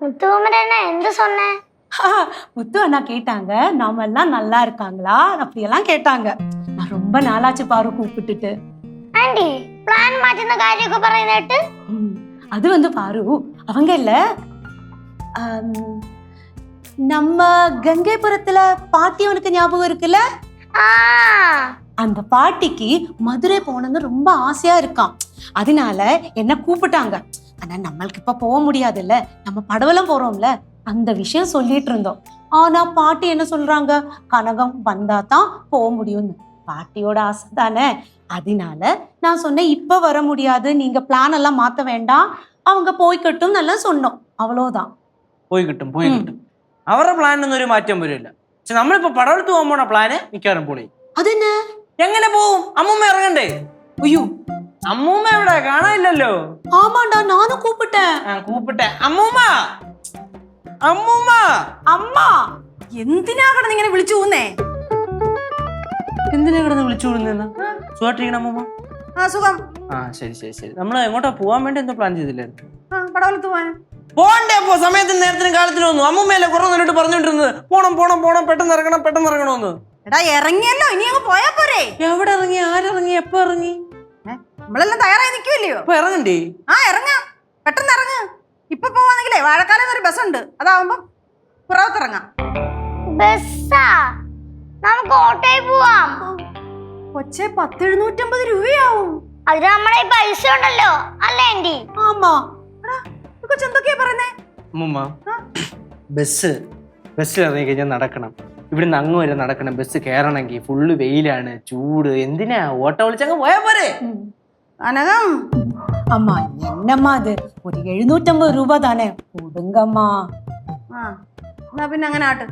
முத்துவமரண்ணா எந்த சொன்ன முத்து அண்ணா கேட்டாங்க நாம எல்லாம் நல்லா இருக்காங்களா அப்படியெல்லாம் கேட்டாங்க நான் ரொம்ப நாளாச்சு பாரு கூப்பிட்டுட்டு ஆண்டி பிளான் மாத்தின കാര്യമൊക്കെ പറയുന്നിട്ട് ம், அது வந்து பாரு அவங்க இல்ல ஆம், நம்ம கங்கைபுரத்துல பாட்டி உனக்கு ஞாபகம் இருக்குல்ல ആ அந்த பாட்டிக்கு மதுரை போகணும்னு ரொம்ப ஆசையா இருக்கான் அதனால என்ன கூப்பிட்டாங்க ஆனா நம்மளுக்கு இப்ப போக முடியாதுல்ல நம்ம படவலம் போறோம்ல அந்த விஷயம் சொல்லிட்டு இருந்தோம் ஆனா பாட்டி என்ன சொல்றாங்க கனகம் வந்தா தான் போக முடியும்னு பாட்டியோட ஆசை தானே அதனால நான் சொன்னேன் இப்ப வர முடியாது நீங்க பிளான் எல்லாம் மாத்த வேண்டாம் அவங்க போய்க்கட்டும் நல்லா சொன்னோம் அவ்வளவுதான் പോയി കിട്ടും പോയി കിട്ടും അവരുടെ പ്ലാനൊന്നും ഒരു മാറ്റം വരില്ല പക്ഷെ നമ്മളിപ്പോ പടവലത്ത് പോകാൻ പോണ പ്ലാന് മിക്കവാറും പൊളി அது என்ன എങ്ങനെ പോവും അമ്മൂമ്മ ഇറങ്ങണ്ടേ ஐயோ അമ്മൂമ്മ എവിടെ കാണാനില്ലല്ലോ ஆமாண்டா நானும் கூப்பிட்டேன் ആ കൂപ്പിട്ടെ അമ്മൂമ്മ അമ്മൂമ്മ அம்மா എന്തിനാ കിടന്ന് ഇങ്ങനെ വിളിച്ചു പോകുന്നേ എന്തിനാ കിടന്ന് വിളിച്ചു വിടുന്ന സുഖായിട്ടിരിക്കണം അമ്മൂമ്മ ആ സുഖം ആ ശരി ശരി ശരി നമ്മൾ എങ്ങോട്ടാ പോവാൻ വേണ്ടി എന്തോ പ്ലാൻ ചെയ്തില്ലായിരുന്നു ആ പടവലത്ത് പോവാൻ പോണ്ടേ അപ്പോ സമയത്തിന് നേരത്തിനും കാലത്തിനും ഒന്നും അമ്മൂമ്മയല്ലേ കുറേ നേരിട്ട് പറഞ്ഞോണ്ടിരുന്നത് പോണം പോണം പോണം പെട്ടെന്ന് ഇറങ്ങണം പെട്ടെന്ന് ഇറങ്ങണമെന്ന് എടാ ഇറങ്ങിയല്ലോ ഇനി അങ്ങ് പോയാ പോരെ എവിടെ ഇറങ്ങി ആരിറങ്ങി എപ്പോ ഇറങ്ങി ഏ, നമ്മളെല്ലാം തയ്യാറായി നിൽക്കുമല്ലയോ ഇപ്പൊ ഇറങ്ങണ്ടേ? ആ ഇറങ്ങാം. പെട്ടെന്ന് ഇറങ്ങ്. ഇപ്പൊ പോവാണെങ്കിലേ വാഴക്കാലം ഒരു ബസ് ഉണ്ട് അതാവുമ്പം പുറത്തിറങ്ങാം ബസ്സാ? നമുക്ക് ഓട്ടോയിൽ പോവാം. കൊച്ചെ പത്തെഴുന്നൂറ്റമ്പത് രൂപയാവും. അതിന് നമ്മളെ പൈസ ഉണ്ടല്ലോ. അല്ലേ ആന്റി ஆமா എടാ ഈ കൊച്ച് എന്തൊക്കെയാ പറയുന്നേ? അമ്മൂമ്മ ബസ് ബസ്സിൽ ഇറങ്ങി കഴിഞ്ഞാൽ നടക്കണം. ഇവിടുന്ന് അങ്ങ് വരെ നടക്കണം. ബസ് കയറണമെങ്കിൽ ഫുള്ള് വെയിലാണ് ചൂട്. എന്തിനാ? ഓട്ടോ വിളിച്ചങ്ങ് പോയാ പോരെ? അനകം அம்மா என்னம்மா அது ஒரு எழுநூற்றம்பது ரூபாய் தானே கொடுங்கம்மா ആ എന്നാ പിന്നെ അങ്ങനെ ആട്ട്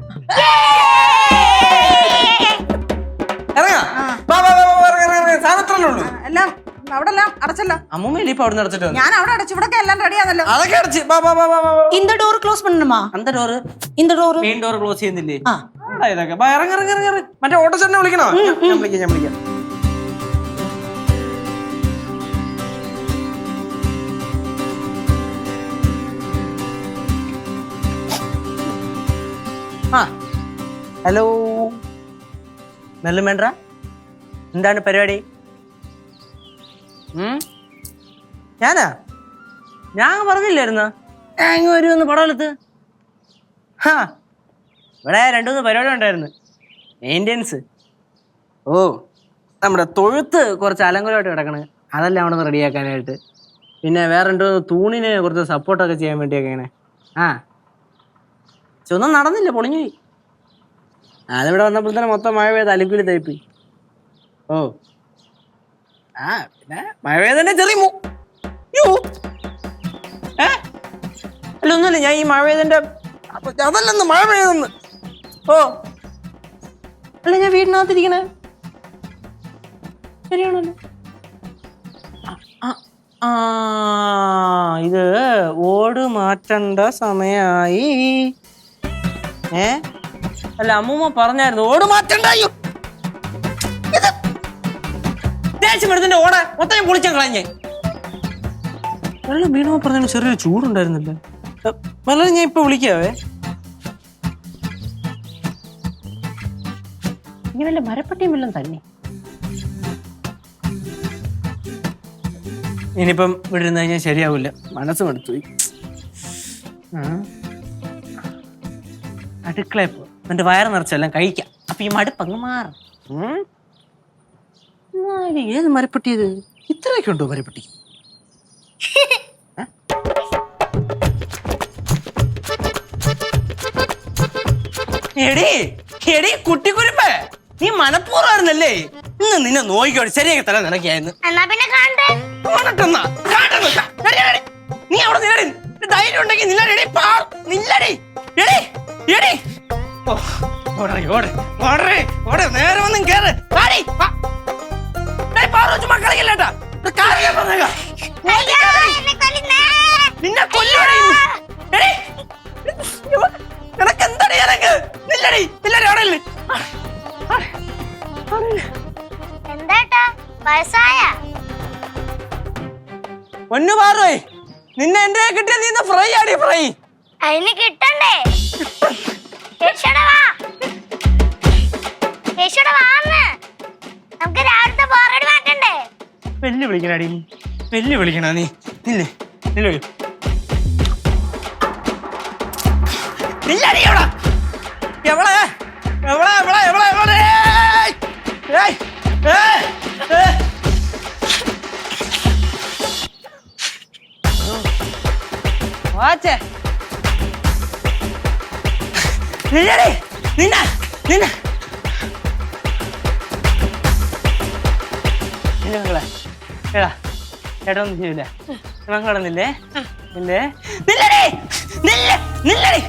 ഇറങ്ങാ ആ. വാ, വാ, വാ, വാ, ഇറങ്ങ്, ഇറങ്ങ്, ഇറങ്ങ്. സാധനത്രല്ലേ ഉള്ളൂ ആ, എല്ലാം അവിടെ എല്ലാം അടച്ചല്ലോ അമ്മൂമ്മയില്ലേ ഇപ്പൊ അവിടെ നടച്ചിട്ട് വന്നു ഞാൻ അവിടെ അടച്ചു ഇവിടെ എല്ലാം റെഡിയാണല്ലോ അതൊക്കെ അടച്ച് വാ, വാ, വാ, വാ, വാ, വാ. இந்த டோர் க்ளோஸ் பண்ணணுமா അന്ത ഡോറ് இந்த டோர் മെയിൻ ഡോർ ക്ലോസ് ചെയ്യുന്നില്ലേ ആ. ആ, ഇതൊക്കെ വാ, ഇറങ്ങ് ഇറങ്ങ് ഇറങ്ങ് ഇറങ്ങ്. മറ്റേ ഓട്ടോ ചേട്ടനെ വിളിക്കണോ ഞാൻ- ഞാൻ വിളിക്കാം ഞാൻ വിളിക്കാം ഹലോ. നെല്ലുമേണ്ട എന്താണ് പരിപാടി? ഞാനാ? ഞാൻ പറഞ്ഞില്ലായിരുന്നു? ഇങ്ങ് വരുമെന്ന് പടവലത്ത് ഹാ. ഇവിടെ രണ്ടു മൂന്ന് പരിപാടി ഉണ്ടായിരുന്നു. മെയിന്റെനൻസ്. ഓ നമ്മുടെ തൊഴുത്ത് കുറച്ച് അലങ്കുലമായിട്ട് കിടക്കണ്. അതെല്ലാം അവിടെ നിന്ന് റെഡിയാക്കാനായിട്ട്. പിന്നെ വേറെ രണ്ടു മൂന്ന് തൂണിന് കുറച്ച് സപ്പോർട്ടൊക്കെ ചെയ്യാൻ വേണ്ടിയൊക്കെ ഇങ്ങനെ. ആ. പക്ഷെ നടന്നില്ല പൊളിഞ്ഞു അതിവിടെ വന്നപ്പോൾ തന്നെ മൊത്തം മഴ പെയ്ത് അലുക്കിൽ തയ്പ്പി ഓ. ആ പിന്നെ മഴ പെയ്തന്നെ ചെറിയ അല്ല ഒന്നുമില്ല ഞാൻ ഈ മഴ പെയ്തതിന്റെ അതല്ലെന്ന് മഴ പെയ്തെന്ന് ഓ. അല്ല ഞാൻ വീടിനകത്തിരിക്കണേ. ശരിയാണല്ലോ. ഇത് ഓട് മാറ്റണ്ട സമയായി. ഏ? അല്ല അമ്മൂമ്മ പറഞ്ഞായിരുന്നു ഓട് മാറ്റണ്ടായോ ഇത്. ദേഷ്യം എടുത്തിന്റെ ഓട. മൊത്തം ഞാൻ പൊളിച്ചാൻ കളഞ്ഞേ. വെള്ളം വീണോ പറഞ്ഞു ചെറിയൊരു ചൂടുണ്ടായിരുന്നില്ല? വെള്ളം ഞാൻ ഇപ്പൊ വിളിക്കാവേ? ഇനി വല്ല മരപ്പട്ടിയും വല്ലതും തന്നെ. ഇനിയിപ്പം ഇവിടെ ഇരുന്ന് കഴിഞ്ഞാൽ ശരിയാവില്ല. മനസ്സ് മടുത്തു ആ. അടുക്കളയിൽ പോകും എന്നിട്ട് വയറ് നിറച്ചെല്ലാം കഴിക്കാം. അപ്പൊ ഈ മടുപ്പ് അങ്ങ് മാറും. ഉം? ഏത് മരപ്പെട്ടിയത്? ഇത്രയൊക്കെ ഉണ്ടോ മരപ്പട്ടി? എടി നീ മനഃപൂർവമായിരുന്നല്ലേ? ഇന്ന് നിന്നെ നോക്കിക്കോട്ടെ ശരിയാക്കി തരാൻ നിനക്കായിരുന്നു എന്നാ പിന്നെ കാണട്ടെ കാണട്ടെന്നാ, കാണട്ടെന്ന്. എടി, എടി, നീ അവിടെ ഒരു ധൈര്യം ഉണ്ടെങ്കിൽ നില്ലടി എടി, പാ നില്ലടി എടി എടി. ഓടറി, ഓട്, ഓടറി, ഓട്, നേരെ വന്നും കേറ്. പാടി വാ. ഡേയ്, പാറു, ചുമ്മാ കളിക്കല്ലേട്ടാ ഇത് കാര്യം ഞാൻ പറഞ്ഞേക്കാം. നിന്നെ. എടി, നിനക്ക് എന്തടി എനക്ക് നില്ലടി നില്ലടി അവിടെ. എന്താട്ടാ വയസ്സായ? പൊന്നു പാറേ നിന്നെ എന്റെ കിട്ടിയ നീ ഫ്രൈ ആടി ഫ്രൈ അതിന് കിട്ടണ്ടേ? കേശോടെ വാ. ബോറടി വിളിക്കണടി. വിളിക്കണ നീ. എവളെ? എവളെ, എവളെ, എവളെ, എവളെ? നിന്നെ നിന്നെ. എന്റെ മക്കളെ. എടാ ചേട്ടാ ഒന്നും ചെയ്യൂല. മക്കളെ നില്ലേ? നില്ലേ നില്ലടി.